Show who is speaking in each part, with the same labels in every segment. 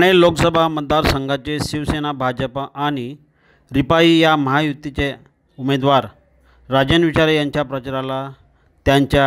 Speaker 1: ठाणे लोकसभा मतदारसंघाचे शिवसेना भाजप आणि रिपाई या महायुतीचे उमेदवार राजन विचारे यांच्या प्रचाराला त्यांच्या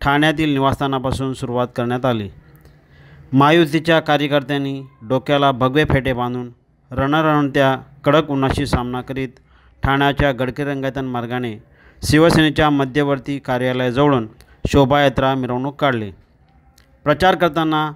Speaker 1: ठाण्यातील निवासस्थानापासून सुरुवात करण्यात आली. महायुतीच्या कार्यकर्त्यांनी डोक्याला भगवे फेटे बांधून रणरणत्या कडक उन्हाशी सामना करीत ठाण्याच्या गडकिरंगायतन मार्गाने शिवसेनेच्या मध्यवर्ती कार्यालयाजवळून शोभायात्रा मिरवणूक काढली. प्रचार करताना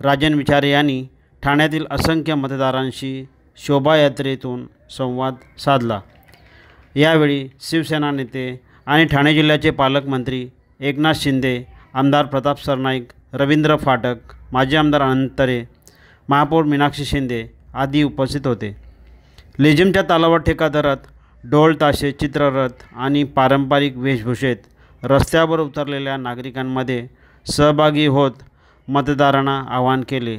Speaker 1: राजन विचारे यांनी ठाण्यातील असंख्य मतदारांशी शोभायात्रेतून संवाद साधला. यावेळी शिवसेना नेते आणि ठाणे जिल्ह्याचे पालकमंत्री एकनाथ शिंदे आमदार प्रताप सरनाईक रवींद्र फाटक माजी आमदार अनंतरे महापौर मीनाक्षी शिंदे आदी उपस्थित होते. लेझिमच्या तालावर ठेका धरत ढोल ताशे चित्ररथ आणि पारंपरिक वेशभूषेत रस्त्यावर उतरलेल्या नागरिकांमध्ये सहभागी होत मतदारांना आवाहन केले.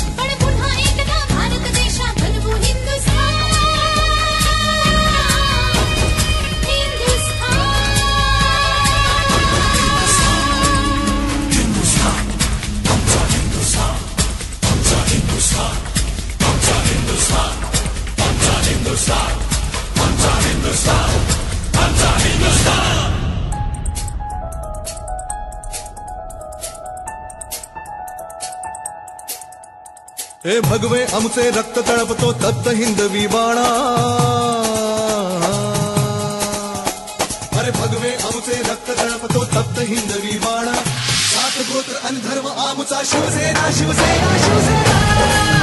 Speaker 2: हे भगवे आमचे रक्त तळपतो तप्त हिंदवी बाणा. अरे भगवे आमचे रक्त तळपतो तप्त हिंदवी बाणा. सात गोत्र आणि धर्म आमचा शिवसेना शिवसेना शिवसेना.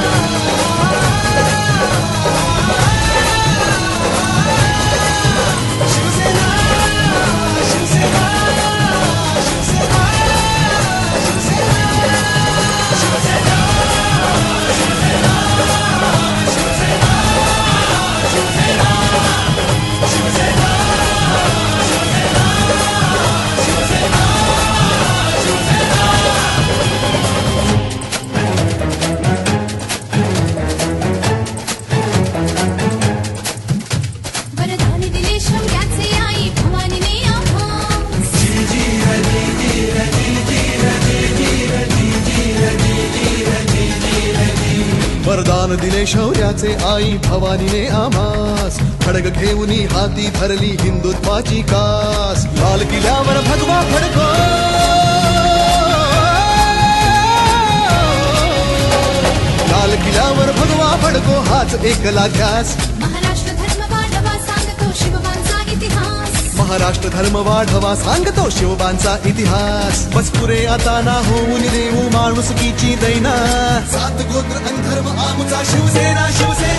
Speaker 3: दान दिले शौर्याचे आई भवानीने
Speaker 2: आमास. खडग घेऊन हाती धरली हिंदुत्वाची कास. लाल किल्ल्यावर भगवा फडको लाल किल्ल्यावर भगवा फडको हाच एकला ध्यास
Speaker 3: महाराष्ट्र धर्म वाढवा सांगतो शिवबांचा इतिहास.
Speaker 2: बस पुरे आता ना होऊन देऊ माणुसकीची दैना सात गोत्र अंधर्म धर्म आमचा शिवसेना शिवसेना.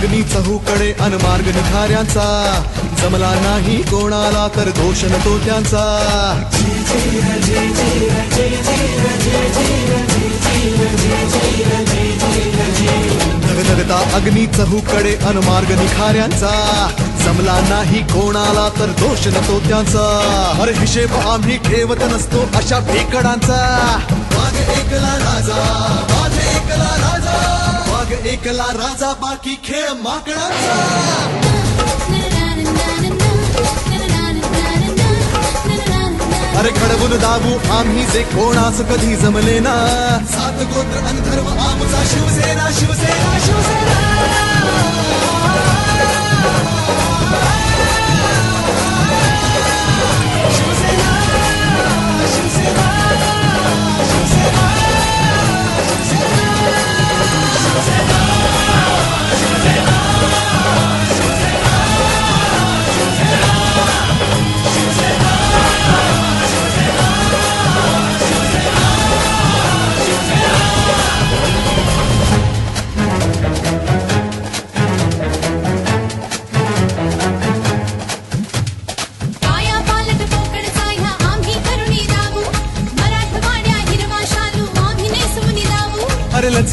Speaker 2: अग्नी चहूकडे अनमार्ग निखाऱ्यांचा. जमला नाही कोणाला तर दोष न तो त्यांचा. धगधगता अग्नी चहूकडे अनमार्ग निखाऱ्यांचा. जमला नाही कोणाला तर दोष नतो त्यांचा. हर हिशेब आम्ही ठेवत नसतो अशा भेकडांचा वाघ एकला राज जिंकला राजा बाकी खेळ माकडाचा. अरे घडवून दाबू आम्ही जे कोणास कधी जमले ना. सात गोत्र अंधर्व धर्म आमचा शिवसेना शिवसेना शिवसेना.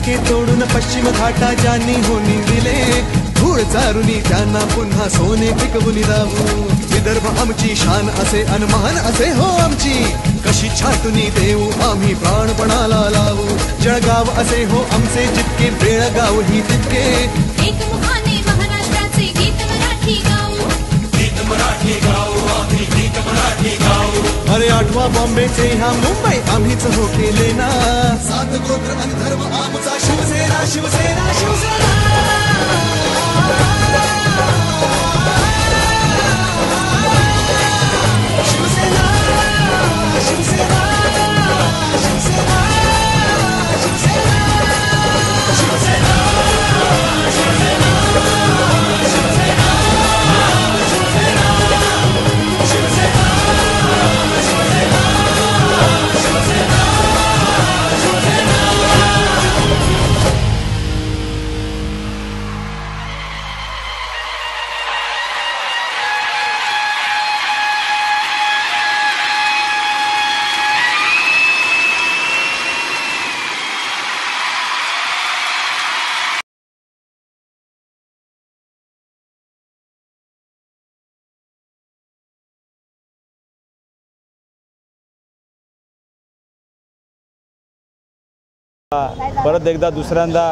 Speaker 2: नाके तोडून पश्चिम घाटा ज्यांनी होनी दिले. धूळ चारुनी त्यांना पुन्हा सोने पिकवून दावू विदर्भ आमची शान असे अनमान असे हो आमची. कशी छाटुनी देऊ आम्ही प्राणपणाला लावू. जळगाव असे हो आमचे जितके बेळगाव ही तितके.
Speaker 3: महाराष्ट्राचे गीत मराठी गाऊ.
Speaker 2: किंवा बॉम्बेचे ह्या मुंबई आम्हीच हो केले ना. सात गोत्र आणि धर्म आमचा शिवसेना शिवसेना शिवसेना.
Speaker 4: परत एकदा दुसऱ्यांदा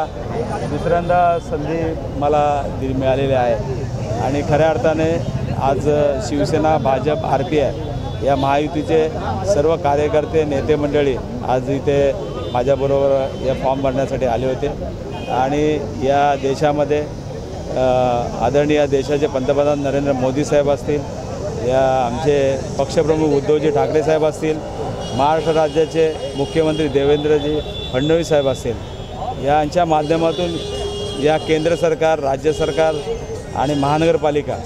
Speaker 4: दुसऱ्यांदा संधी मला दि मिळालेली आहे. आणि खऱ्या अर्थाने आज Shiv Sena Bhajap R P I या महायुतीचे सर्व कार्यकर्ते नेते मंडळी आज इथे माझ्याबरोबर या फॉर्म भरण्यासाठी आले होते. आणि या देशामध्ये आदरणीय देशाचे पंतप्रधान नरेंद्र मोदी साहेब असतील या आमचे पक्षप्रमुख उद्धवजी ठाकरे साहेब असतील महाराष्ट्र राज्याचे मुख्यमंत्री देवेंद्रजी फडणवीस साहेब असेल यांच्या माध्यमातून या केंद्र सरकार राज्य सरकार आणि महानगरपालिका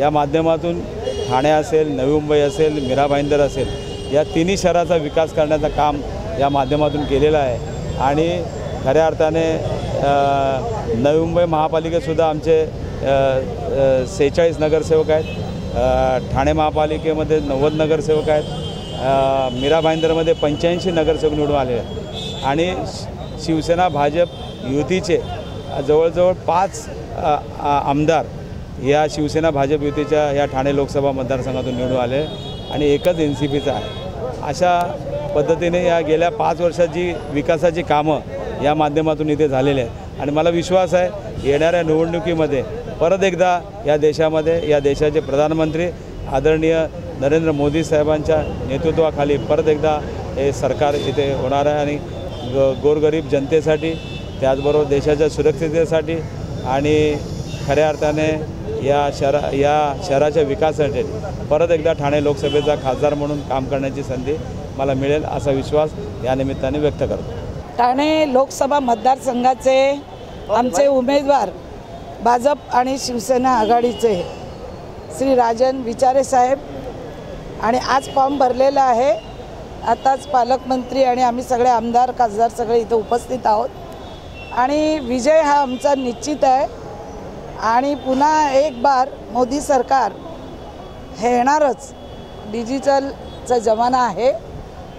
Speaker 4: या माध्यमातून ठाणे असेल नवी मुंबई असेल मीरा भाईंदर असेल या तिन्ही शहराचा विकास करण्याचं काम या माध्यमातून केलेलं आहे. आणि खऱ्या अर्थाने नवी मुंबई महापालिकेतसुद्धा आमचे सेहेचाळीस नगरसेवक आहेत. ठाणे महापालिकेमध्ये नव्वद नगरसेवक आहेत. मीरा भाईंदरमध्ये पंच्याऐंशी नगरसेवक निवडून आले आहेत. आणि शि- शिवसेना भाजप युतीचे जवळजवळ पाच आमदार या शिवसेना भाजप युतीच्या या ठाणे लोकसभा मतदारसंघातून निवडून आले आणि एकच एन सी पीचा आहे. अशा पद्धतीने या गेल्या पाच वर्षात जी विकासाची कामं या माध्यमातून इथे झालेली आहेत. आणि मला विश्वास आहे येणाऱ्या निवडणुकीमध्ये परत एकदा या देशामध्ये या देशाचे प्रधानमंत्री आदरणीय नरेंद्र मोदी साहेबांच्या नेतृत्वाखाली परत एकदा हे सरकार इथे होणार आहे आणि ग गोरगरीब जनतेसाठी त्याचबरोबर देशाच्या सुरक्षिततेसाठी आणि खऱ्या अर्थाने या शहरा या शहराच्या विकासासाठी परत एकदा ठाणे लोकसभेचा खासदार म्हणून काम करण्याची संधी मला मिळेल असा विश्वास या निमित्ताने व्यक्त करतो.
Speaker 5: ठाणे लोकसभा मतदारसंघाचे आमचे उमेदवार भाजप आणि शिवसेना आघाडीचे श्री राजन विचारे साहेब आणि आज फॉर्म भरलेला आहे. आताच पालकमंत्री आणि आम्ही सगळे आमदार खासदार सगळे इथं उपस्थित आहोत. आणि विजय हा आमचा निश्चित आहे. आणि पुन्हा एक बार मोदी सरकार हे येणारच. डिजिटलचा जमाना आहे.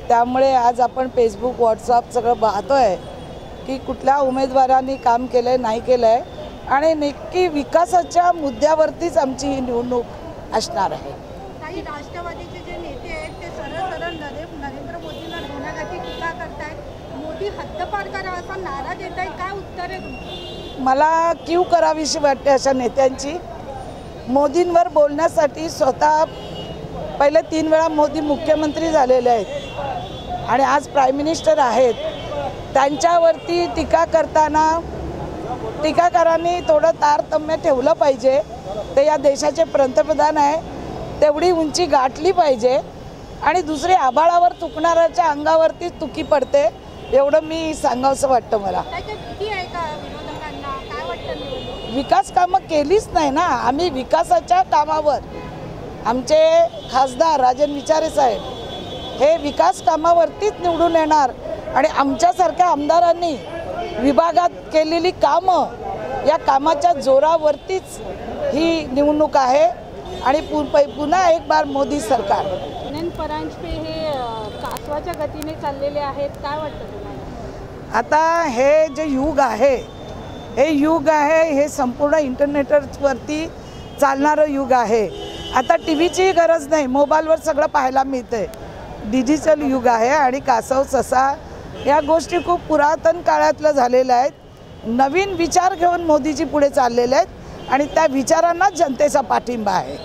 Speaker 5: त्यामुळे आज आपण फेसबुक व्हॉट्सअप सगळं पाहतो आहे की कुठल्या उमेदवारांनी काम केलं आहे नाही केलं आहे आणि नक्की विकासाच्या मुद्द्यावरतीच आमची ही निवडणूक असणार आहे
Speaker 6: काही राष्ट्रवादीचे जे नेते आहेत ते सरळ सरळ नरे नरेंद्र मोदींना ढोनागाची टीका करतायत? मोदी हद्दपार करावा असा नारा देत आहेत काय उत्तर आहे
Speaker 5: मला क्यू करावीशी वाटते अशा नेत्यांची. मोदींवर बोलण्यासाठी स्वतः पहिले तीन वेळा मोदी मुख्यमंत्री झालेले आहेत. आणि आज प्राईम मिनिस्टर आहेत. त्यांच्यावरती टीका करताना टीकाकारांनी थोडं तारतम्य ठेवलं पाहिजे. ते या देशाचे पंतप्रधान आहे. तेवढी उंची गाठली पाहिजे. आणि दुसरी आभाळावर तुकणाऱ्याच्या अंगावरती तुकी पडते एवढं मी सांगावंसं वाटतं मला. विकास कामं केलीच नाही ना. आम्ही विकासाच्या कामावर आमचे खासदार राजन विचारे साहेब हे विकास कामावरतीच निवडून येणार आणि आमच्यासारख्या आमदारांनी विभागात केलेली कामं या कामाच्या जोरावरतीच ही निवडणूक आहे आणि पुन्हा एक बार मोदी सरकार.
Speaker 6: परांजपे हे कासवाच्या गतीने चाललेले आहेत. काय वाटतं तुम्हाला?
Speaker 5: आता हे जे युग आहे हे युग आहे हे संपूर्ण इंटरनेटवरती चालणारं युग आहे. आता टी व्हीचीही गरज नाही मोबाईलवर सगळं पाहायला मिळतं आहे डिजिटल युग आहे आणि कासव ससा या गोष्टी खूप पुरातन काळातलं झालेल्या आहेत. नवीन विचार घेऊन मोदीजी पुढे चाललेले आहेत आणि त्या विचारांनाच जनतेचा पाठिंबा आहे.